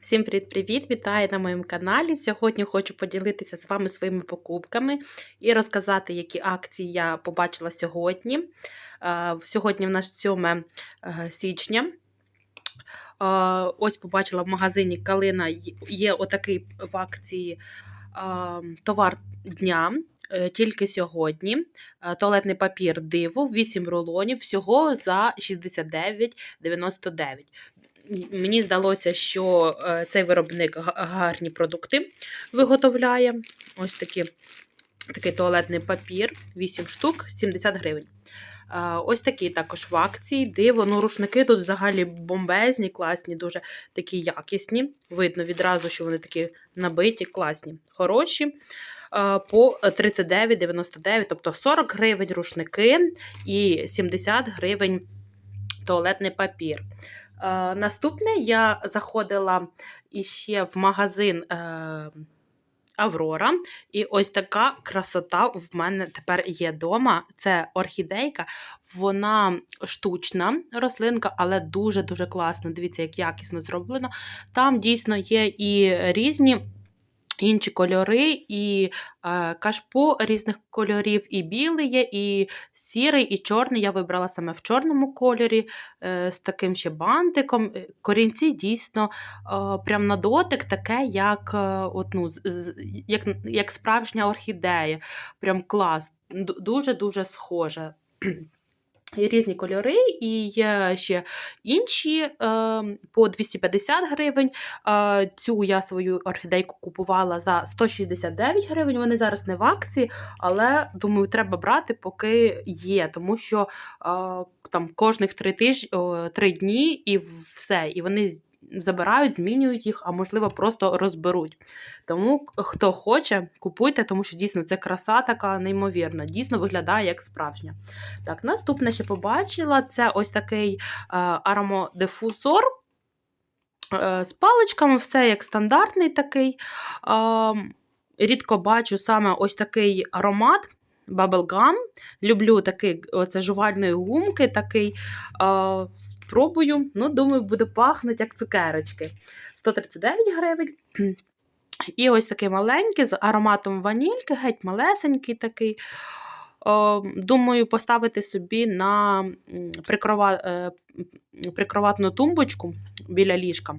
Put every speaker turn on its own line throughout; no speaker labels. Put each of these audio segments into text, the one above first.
Всім привіт-привіт! Вітаю на моєму каналі. Сьогодні хочу поділитися з вами своїми покупками і розказати, які акції я побачила сьогодні. Е, Сьогодні в нас 7 е, січня. Е, Ось побачила в магазині Калина є- отакий в акції товар дня. Тільки сьогодні туалетний папір диво 8 рулонів всього за 69,99. Мені здалося, що е, цей виробник гарні продукти виготовляє. Ось такі, такий туалетний папір, 8 штук, 70 гривень. Е, Ось такі також в акції. Диво. Ну, рушники тут взагалі бомбезні, класні, дуже такі якісні. Видно відразу, що вони такі набиті, класні, хороші. Е, По 39,99, тобто 40 гривень рушники і 70 гривень туалетний папір. Е, Наступне я заходила іще в магазин е, Аврора, і ось така красота в мене тепер є вдома. Це орхідейка, вона штучна рослинка, але дуже-дуже класна. Дивіться, як якісно зроблено. Там дійсно є і різні. Інші кольори, і е, кашпо різних кольорів, і білий є, і сірий, і чорний. Я вибрала саме в чорному кольорі е, з таким ще бантиком. Е, Корінці дійсно е, прям на дотик, таке, як, е, от, ну, з- як, як справжня орхідея. Прям клас. Дуже-дуже схоже. Різні кольори, і є ще інші е, по 250 гривень. Цю я свою орхідейку купувала за 169 гривень. Вони зараз не в акції, але думаю, треба брати, поки є, тому що там кожних три тижні, три дні і все. І вони забирають, змінюють їх, а можливо, просто розберуть. Тому хто хоче, купуйте, тому що дійсно це краса така неймовірна, дійсно виглядає як справжня. Так, наступне ще побачила це ось такий е, аромодифузор. е, З паличками, все як стандартний такий. Е, Рідко бачу саме ось такий аромат. Bubblegum. Люблю такий оце жувальної гумки, такий. Спробую. Ну, думаю, буде пахнути як цукерочки. 139 гривень. І ось такий маленький з ароматом ванільки, геть малесенький такий. Думаю, поставити собі на е, прикроватну тумбочку біля ліжка.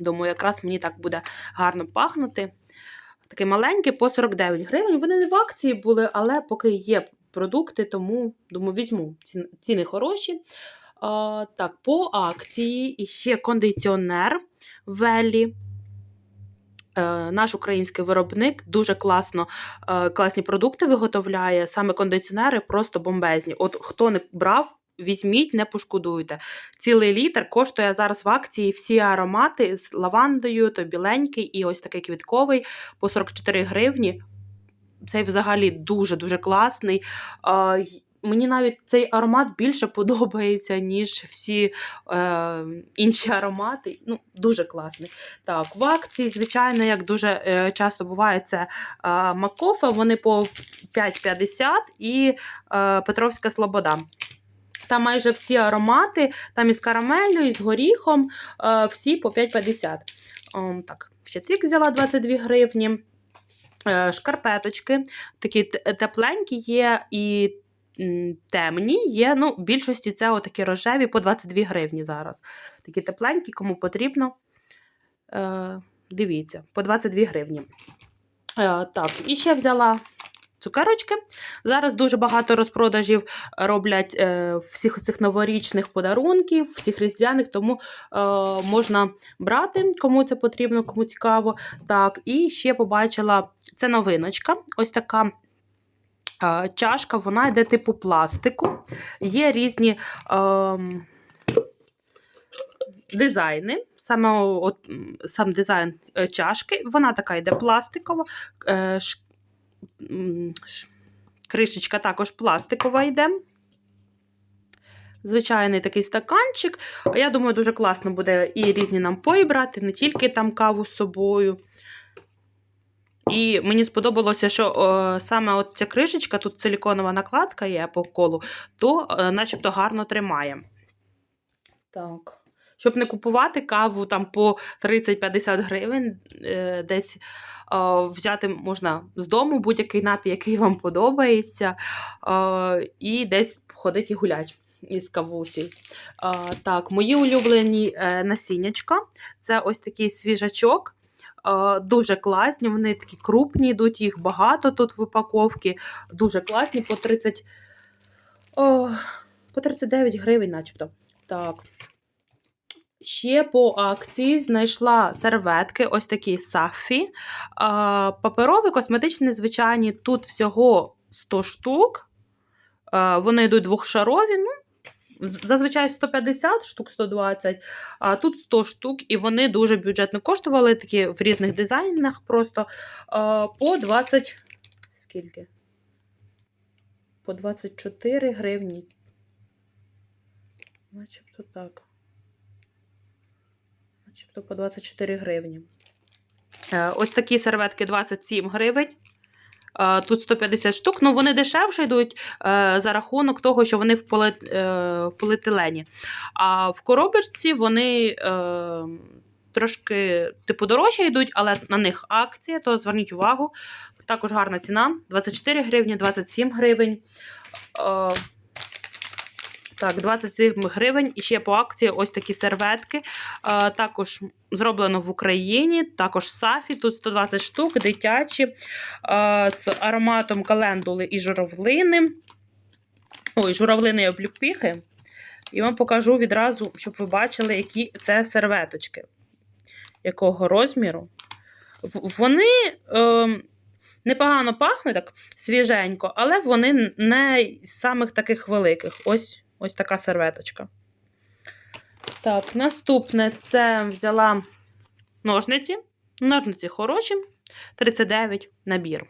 Думаю, якраз мені так буде гарно пахнути. Такий маленький по 49 гривень. Вони не в акції були, але поки є продукти, тому думаю, візьму. Ціни хороші. Так, по акції і ще кондиціонер Велі. Е, Наш український виробник дуже класно, е, класні продукти виготовляє. Саме кондиціонери просто бомбезні. От хто не брав, візьміть, не пошкодуйте. Цілий літр коштує зараз в акції всі аромати з лавандою, то біленький і ось такий квітковий по 44 гривні. Цей взагалі дуже-дуже класний. Е, Мені навіть цей аромат більше подобається, ніж всі е, інші аромати. Ну, дуже класний. Так, в акції, звичайно, як дуже е, часто буває, це е, Макофе, вони по 5,50 і е, Петровська Слобода. Там майже всі аромати, там із карамеллю, і з горіхом, е, всі по 5,50. Ом, так, ще трік взяла 22 гривні. Е, шкарпеточки, такі тепленькі є і темні є. Ну, в більшості це отакі рожеві по 22 гривні зараз. Такі тепленькі, кому потрібно. Е, дивіться, по 22 гривні. Е, так, і ще взяла цукерочки. Зараз дуже багато розпродажів роблять е, всіх цих новорічних подарунків, всіх різдвяних, тому е, можна брати, кому це потрібно, кому цікаво. Так, і ще побачила це новиночка. Ось така. Е, Чашка, вона йде типу пластику. Є різні ем, дизайни. Саме от, сам дизайн е, чашки, вона така йде пластикова. Е, ш, ш, кришечка також пластикова йде. Звичайний такий стаканчик. Я думаю, дуже класно буде і різні напої брати, не тільки там каву з собою. І мені сподобалося, що о, саме от ця кришечка, тут силіконова накладка є по колу, то е, начебто гарно тримає. Так. щоб не купувати каву там по 30-50 гривень, е, десь е, взяти можна з дому будь-який напій, який вам подобається, е, і десь ходити і гуляти із кавусі. Так, мої улюблені е, насіннячка. Це ось такий свіжачок. Дуже класні, вони такі крупні, йдуть, їх багато тут в упаковці. Дуже класні, по 30, о, по 39 гривень, начебто. Так. Ще по акції знайшла серветки, ось такі сафі. Паперові, косметичні, звичайні. Тут всього 100 штук. Вони йдуть двохшарові. Ну, зазвичай 150 штук, 120, а тут 100 штук, і вони дуже бюджетно коштували, такі в різних дизайнах просто. По 20. Скільки? По 24 гривні. Начебто так. Начебто по 24 гривні. Е, Ось такі серветки 27 гривень. Е, Тут 150 штук. Ну, вони дешевше йдуть е, за рахунок того, що вони в полі- е. А в коробочці вони трошки типу дорожче йдуть, але на них акція, то зверніть увагу. Також гарна ціна: 24 гривні, 27 гривень. Так, 27 гривень. І ще по акції ось такі серветки. Е, також зроблено в Україні. Також Сафі. Тут 120 штук, дитячі, е, з ароматом календули і журавлини. Ой, журавлини і обліпіхи. І вам покажу відразу, щоб ви бачили, які це серветочки, якого розміру. Вони е, непогано пахнуть так свіженько, але вони не з самих таких великих. Ось, ось така серветочка. Так, наступне це взяла ножниці. Ножниці хороші. 39 набір.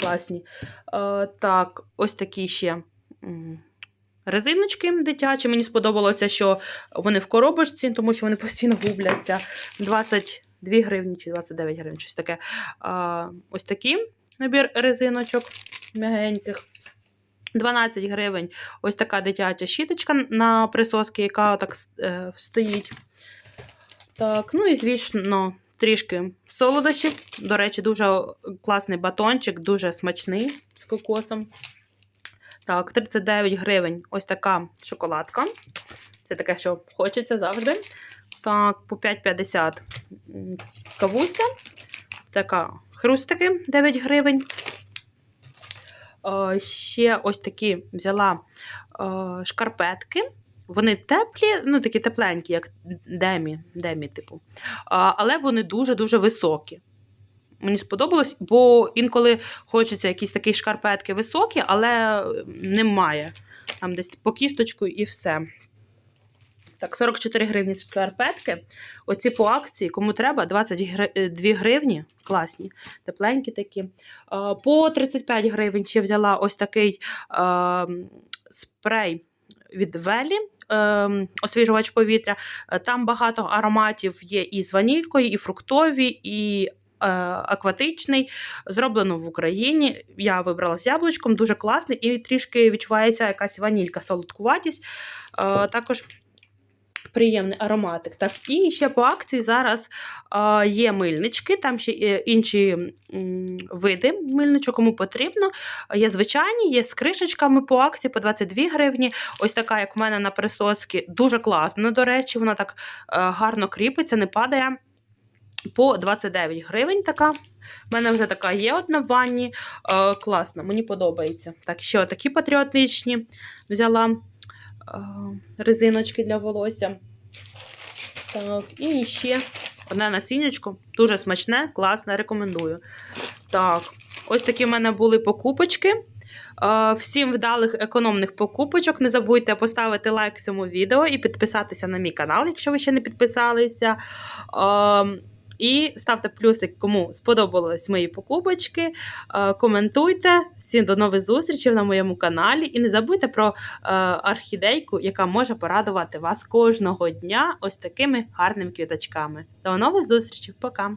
Класні. Е, так, ось такі ще резиночки дитячі. Мені сподобалося, що вони в коробочці, тому що вони постійно губляться. 22 гривні чи 29 гривень, щось таке. А, ось такий набір резиночок м'ягеньких. 12 гривень. Ось така дитяча щіточка на присоски, яка так е, стоїть. Так, ну і звісно, трішки солодощів. До речі, дуже класний батончик, дуже смачний з кокосом. Так, 39 гривень. Ось така шоколадка. Це таке, що хочеться завжди. Так, по 5,50 кавуся. Така хрустики 9 гривень. Е, Ще ось такі взяла е, шкарпетки. Вони теплі, ну такі тепленькі, як демі, демі типу. Але вони дуже-дуже високі. Мені сподобалось, бо інколи хочеться якісь такі шкарпетки високі, але немає. Там десь по кісточку і все. Так, 44 гривні шкарпетки. Оці по акції, кому треба, 22 гривні. Класні, тепленькі такі. По 35 гривень ще взяла ось такий спрей від Велі. ем, Освіжувач повітря. Е, Там багато ароматів є і з ванількою, і фруктові, і е, акватичний. Зроблено в Україні. Я вибрала з яблучком, дуже класний, і трішки відчувається якась ванілька, солодкуватість. Е, Також приємний ароматик. Так, і ще по акції зараз е, є мильнички, там ще є інші м, види мильничок, кому потрібно. Є звичайні, є з кришечками по акції по 22 гривні. Ось така, як в мене на присоски, дуже класна, до речі, вона так е, гарно кріпиться, не падає. По 29 гривень така. У мене вже така є одна в ванні. Е, класна, мені подобається. Так, ще такі патріотичні взяла е, резиночки для волосся. Так, і ще одне насіннячко. Дуже смачне, класне, рекомендую. Так, ось такі в мене були покупочки. Всім вдалих економних покупочок. Не забудьте поставити лайк цьому відео і підписатися на мій канал, якщо ви ще не підписалися. І ставте плюсик, кому сподобались мої покупочки. Е, Коментуйте. Всім до нових зустрічей на моєму каналі. І не забудьте про е, орхідейку, яка може порадувати вас кожного дня ось такими гарними квіточками. До нових зустрічей, пока!